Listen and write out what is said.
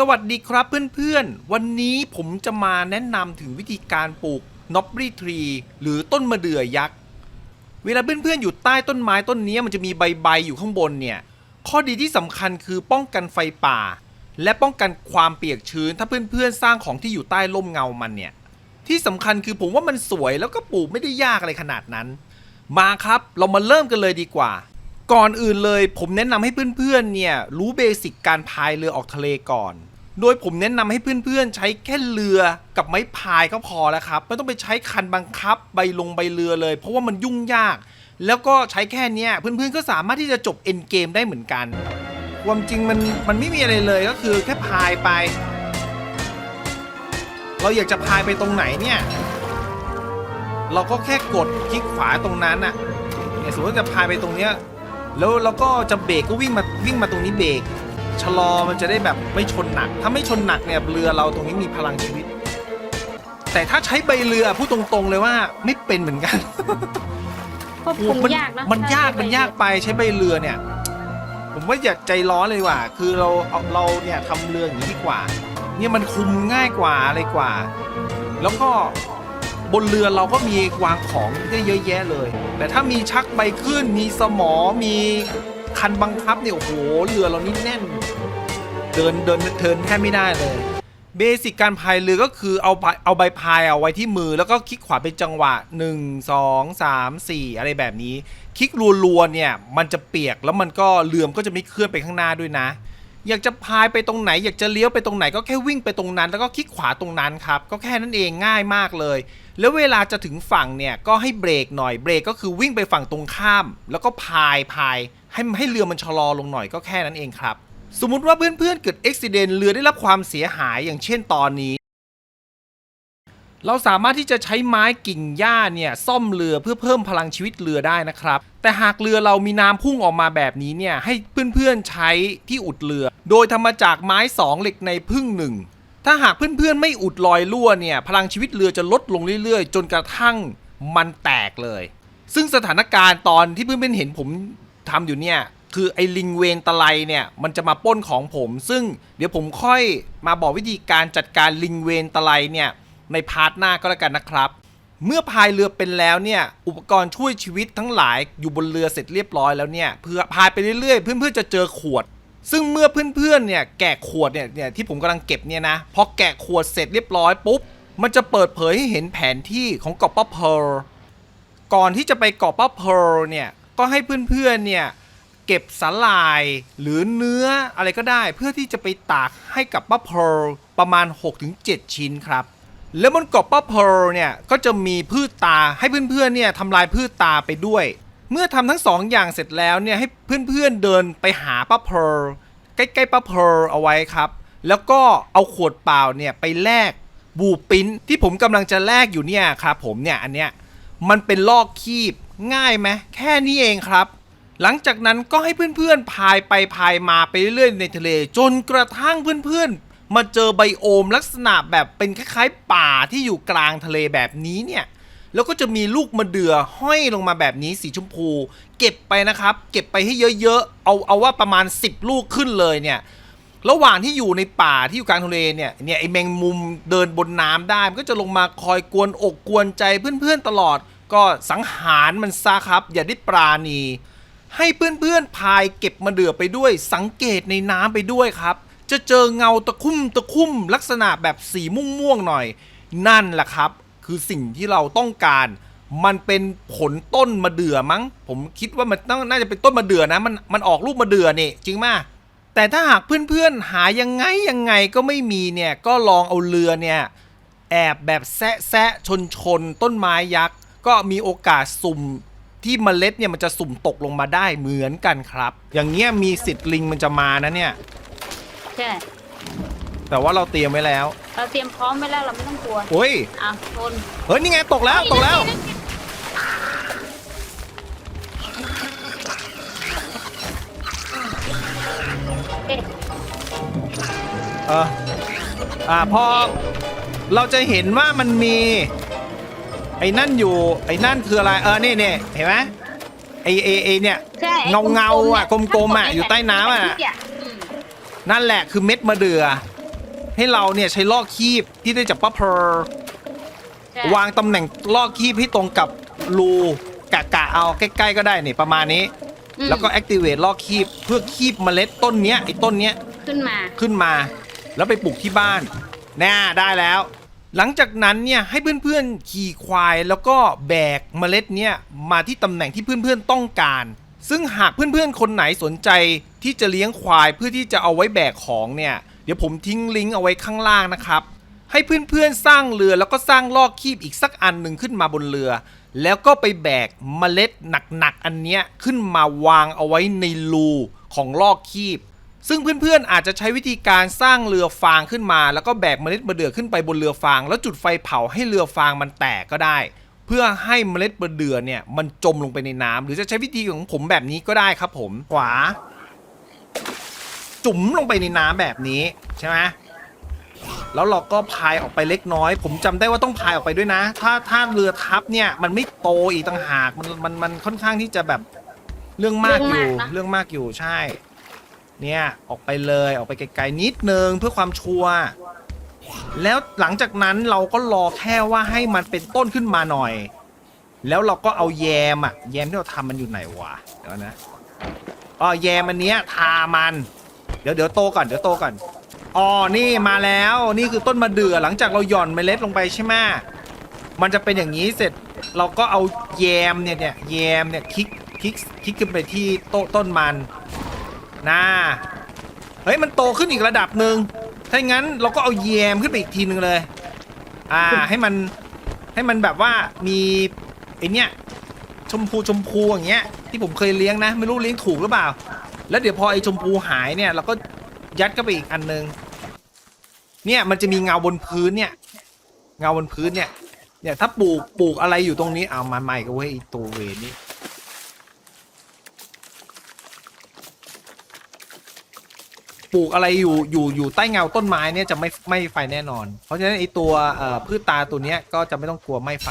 สวัสดีครับเพื่อนๆ วันนี้ผมจะมาแนะนำถึงวิธีการปลูกน็อ b บรีทรีหรือต้นมะเดื่อยักษ์ เวลาเพื่อนๆ อยู่ใต้ต้นไม้ต้นนี้มันจะมีใบๆ อยู่ข้างบนเนี่ย ข้อดีที่สำคัญคือป้องกันไฟป่า และป้องกันความเปียกชื้น ถ้าเพื่อนๆ สร้างของที่อยู่ใต้ร่มเงามันเนี่ย ที่สำคัญคือผมว่ามันสวยแล้วก็ปลูกไม่ได้ยากอะไรขนาดนั้น มาครับเรามาเริ่มกันเลยดีกว่า ก่อนอื่นเลย ผมแนะนำให้เพื่อนๆเนี่ยรู้เบสิกการพายเรือออกทะเลก่อน โดยผมแนะนำให้เพื่อนๆใช้แค่เรือกับไม้พายก็พอแล้วครับ ไม่ต้องไปใช้คันบังคับใบลงใบเรือเลย เพราะว่ามันยุ่งยาก แล้วก็ใช้แค่เนี้ยเพื่อนๆก็สามารถที่จะจบเอ็นเกมได้เหมือนกันความจริงมันมันไม่มีอะไรเลยก็คือแค่พายไป เราอยากจะพายไปตรงไหนเนี่ย เราก็แค่กดคลิกขวาตรงนั้นอะเนี่ยสมมติว่าจะพายไปตรงเนี้ย แล้วเราก็จะเบรกก็วิ่งมาวิ่งมาตรงนี้เบรกชะลอมันจะได้แบบไม่ชนหนัก ถ้าไม่ชนหนักเนี่ยเรือเราตรงนี้มีพลังชีวิต แต่ถ้าใช้ใบเรือพูดตรงๆเลยว่าไม่เป็นเหมือนกันควบโอ้คุมมันยากนะมันถ้ยากใช้มันยากไปใช้ใบเรือเนี่ย ผมว่าอย่าใจร้อนเลยว่ะคือเราเอาเราเนี่ยทำเรืออย่างนี้ดีกว่า เนี่ยมันคุมง่ายกว่าอะไรกว่า แล้วก็ บนเรือเราก็มีวางของได้เยอะแยะเลย แต่ถ้ามีชักใบขึ้น มีสมอ มีคันบังคับเนี่ยโอ้โหเรือเรานี่แน่น เดินเดินเทินแทบไม่ได้เลยเบสิกการพายเรือก็คือเอาใบเอาใบพายเอาไว้ที่มือแล้วก็คลิกขวาเป็นจังหวะ 1 2 3 4 อะไรแบบนี้ คลิกรัวๆเนี่ยมันจะเปียกแล้วมันก็เรือมก็จะไม่เคลื่อนไปข้างหน้าด้วยนะ อยากจะพายไปตรงไหน อยากจะเลี้ยวไปตรงไหนก็แค่วิ่งไปตรงนั้น แล้วก็คลิกขวาตรงนั้นครับก็แค่นั้นเองง่ายมากเลย แล้วเวลาจะถึงฝั่งเนี่ยก็ให้เบรกหน่อยเบรกก็คือวิ่งไปฝั่งตรงข้าม แล้วก็พายพายให้ให้เรือมันชะลอลงหน่อยก็แค่นั้นเองครับ สมมุติว่าเพื่อนๆเกิดอุบิเหตุเรือได้รับความเสียหายอย่างเช่นตอนนี้ เราสามารถที่จะใช้ไม้กิ่งหญ้าเนี่ยซ่อมเรือเพื่อเพิ่มพลังชีวิตเรือได้นะครับ แต่หากเรือเรามีน้ำพุ่งออกมาแบบนี้เนี่ยให้เพื่อนๆใช้ที่อุดเรือ โดยทำมาจากไม้สองเหล็กในพึ่งหนึ่งถ้าหากเพื่อนๆไม่อุดรอยรั่วเนี่ยพลังชีวิตเรือจะลดลงเรื่อยๆ จนกระทั่งมันแตกเลย ซึ่งสถานการณ์ตอนที่เพื่อนๆเห็นผมทำอยู่เนี่ยคือไอ้ลิงเวนตะไลเนี่ยมันจะมาป้นของผม ซึ่งเดี๋ยวผมค่อยมาบอกวิธีการจัดการลิงเวนตะไลเนี่ย ในพาร์ทหน้าก็แล้วกันนะครับ เมื่อพายเรือเป็นแล้วเนี่ยอุปกรณ์ช่วยชีวิตทั้งหลายอยู่บนเรือเสร็จเรียบร้อยแล้วเนี่ยเพื่อพายไปเรื่อยๆ เพื่อนๆจะเจอขวด ซึ่งเมื่อเพื่อนๆเนี่ยแกะขวดเนี่ยเนี่ยที่ผมกำลังเก็บเนี่ยนะพอแกะขวดเสร็จเรียบร้อยปุ๊บมันจะเปิดเผยให้เห็นแผนที่ของเกาะป้าเพร์ลก่อนที่จะไปเกาะป้าเพร์ลเนี่ยก็ให้เพื่อนๆเนี่ยเก็บสาหร่ายหรือเนื้ออะไรก็ได้ เพื่อที่จะไปตากให้กับป้าเพร์ลประมาณ 6-7 ชิ้นครับ แล้วบนเกาะป้าเพร์ลเนี่ยก็จะมีพืชตาให้เพื่อนๆเนี่ยทำลายพืชตาไปด้วย เมื่อทำทั้งสองอย่างเสร็จแล้วเนี่ยให้เพื่อนๆเดินไปหาป้าเพร์ลใกล้ๆป้าเพร์ลเอาไว้ครับ แล้วก็เอาขวดเปล่าเนี่ยไปแลกบูปิ้นที่ผมกำลังจะแลกอยู่เนี่ยครับผมเนี่ยอันเนี้ยมันเป็นลอกคีบง่ายไหมแค่นี้เองครับ หลังจากนั้นก็ให้เพื่อนๆพายไปพายมาไปเรื่อยๆในทะเล จนกระทั่งเพื่อนๆ มาเจอไบโอมลักษณะแบบเป็นคล้ายๆป่าที่อยู่กลางทะเลแบบนี้เนี่ยแล้วก็จะมีลูกมะเดื่อห้อยลงมาแบบนี้สีชมพู เก็บไปนะครับ เก็บไปให้เยอะๆเอาเอาว่าประมาณ 10 ลูกขึ้นเลยเนี่ยระหว่างที่อยู่ในป่าที่อยู่กลางทะเลเนี่ยเนี่ยไอแมงมุมเดินบนน้ำได้ มันก็จะลงมาคอยกวนอกกวนใจเพื่อนๆตลอด ก็สังหารมันซะครับ อย่าได้ปราณี ให้เพื่อนๆพายเก็บมาเดือไปด้วย สังเกตในน้ำไปด้วยครับ จะเจอเงาตะคุ่มตะคุ่มลักษณะแบบสีม่วงๆหน่อย นั่นแหละครับ คือสิ่งที่เราต้องการ มันเป็นผลต้นมะเดื่อมั้ง ผมคิดว่ามันต้องน่าจะเป็นต้นมะเดื่อนะมันมันออกลูกมะเดื่อนี่จริงมากแต่ถ้าหากเพื่อนๆหายังไงยังไงก็ไม่มีเนี่ยก็ลองเอาเรือเนี่ยแอบแบบแซะแซะชนชนต้นไม้ยักษ์ก็มีโอกาสสุ่มที่เมล็ดเนี่ยมันจะสุ่มตกลงมาได้เหมือนกันครับ อย่างเงี้ยมีสิทธิ์ลิงมันจะมานะเนี่ย ใช่แต่ว่าเราเตรียมไว้แล้วเราเตรียมพร้อมไว้แล้วเราไม่ต้องกลัวโอ้ยอะทนเฮ้ยนี่ไงตกแล้วตกแล้วเอ๊ะเอออ่าพอเราจะเห็นว่ามันมี ไอ้นั่นอยู่ไอ้นั่นคืออะไรเออนี่นี่เห็นไหมไอ้ไอ้ไอ้เนี่ย ใช่ไอ้เงาเงาๆอะๆเนี่ยกลมๆอะถ้ากดอยู่ใต้น้ำอะไอ้ที่อืม นั่นแหละคือเม็ดมะเดื่อ ให้เราเนี่ยใช้ลอกคีบที่ได้จากป้าเพร์ใช่วางตำแหน่งลอกคีบให้ตรงกับรูกะกะเอาใกล้ๆก็ได้นี่ประมาณนี้ อืมแล้วก็ activate ลอกคีบเพื่อคีบเมล็ดต้นเนี้ยไอ้ต้นเนี้ย ขึ้นมา ขึ้นมาแล้วไปปลูกที่บ้านน่าได้แล้ว หลังจากนั้นเนี่ยให้เพื่อนๆขี่ควายแล้วก็แบกเมล็ดเนี่ยมาที่ตำแหน่งที่เพื่อนๆต้องการ ซึ่งหากเพื่อนๆคนไหนสนใจ ที่จะเลี้ยงควายเพื่อที่จะเอาไว้แบกของเนี่ย เดี๋ยวผมทิ้งลิงก์เอาไว้ข้างล่างนะครับ ให้เพื่อนๆสร้างเรือแล้วก็สร้างลอกคีบอีกสักอันหนึ่งขึ้นมาบนเรือ แล้วก็ไปแบกเมล็ดหนักๆอันเนี้ยขึ้นมาวางเอาไว้ในรูของลอกคีบ ซึ่งเพื่อนๆอาจจะใช้วิธีการสร้างเรือฟางขึ้นมา แล้วก็แบกเมล็ดมะเดื่อขึ้นไปบนเรือฟาง แล้วจุดไฟเผาให้เรือฟางมันแตกก็ได้ เพื่อให้เมล็ดมะเดื่อเนี่ยมันจมลงไปในน้ำหรือจะใช้วิธีของผมแบบนี้ก็ได้ครับ ผมขวา จุ๋มลงไปในน้ำแบบนี้ใช่ไหมแล้วเราก็พายออกไปเล็กน้อย ผมจำได้ว่าต้องพายออกไปด้วยนะ ถ้าถ้าเรือทับเนี่ยมันไม่โตอีกต่างหากมันมันมันค่อนข้างที่จะแบบเรื่องมากอยู่เรื่องมากอยู่ใช่ เนี่ยออกไปเลยออกไปไกลๆนิดนึงเพื่อความชัวร์แล้วหลังจากนั้นเราก็รอแค่ว่าให้มันเป็นต้นขึ้นมาหน่อย แล้วเราก็เอาแยมอะแยมที่เราทำมันอยู่ไหนวะเดี๋ยวนะอ๋อแยมอันเนี้ยทามันเดี๋ยวเดี๋ยวโตก่อนเดี๋ยวโตก่อนอ๋อนี่มาแล้วนี่คือต้นมะเดื่อหลังจากเราหย่อนเมล็ดลงไปใช่ไหมมันจะเป็นอย่างนี้เสร็จเราก็เอาแยมเนี่ยเนี่ยแยมเนี่ยคลิกคลิกคลิกขึ้นไปที่โต้ต้นมันน่าเฮ้ยมันโตขึ้นอีกระดับหนึ่งถ้าอย่างนั้นเราก็เอาแยมขึ้นไปอีกทีหนึ่งเลย อ่าให้มันให้มันแบบว่ามีไอเนี้ยชมพูชมพูอย่างเงี้ยที่ผมเคยเลี้ยงนะ ไม่รู้เลี้ยงถูกหรือเปล่า แล้วเดี๋ยวพอไอชมพูหายเนี่ยเราก็ยัดเข้าไปอีกอันหนึง เนี่ยมันจะมีเงาบนพื้นเนี่ย เงาบนพื้นเนี่ย เนี่ยถ้าปลูกปลูกอะไรอยู่ตรงนี้เอามาใหม่ก็เว้ยไอ้ตัวเวรนี่ปลูกอะไรอยู่อยู่อยู่ใต้เงาต้นไม้เนี่ยจะไม่ไม่ไฟแน่นอน เพราะฉะนั้นไอตัวเอ่อพืชตาตัวเนี้ยก็จะไม่ต้องกลัวไหม้ไฟ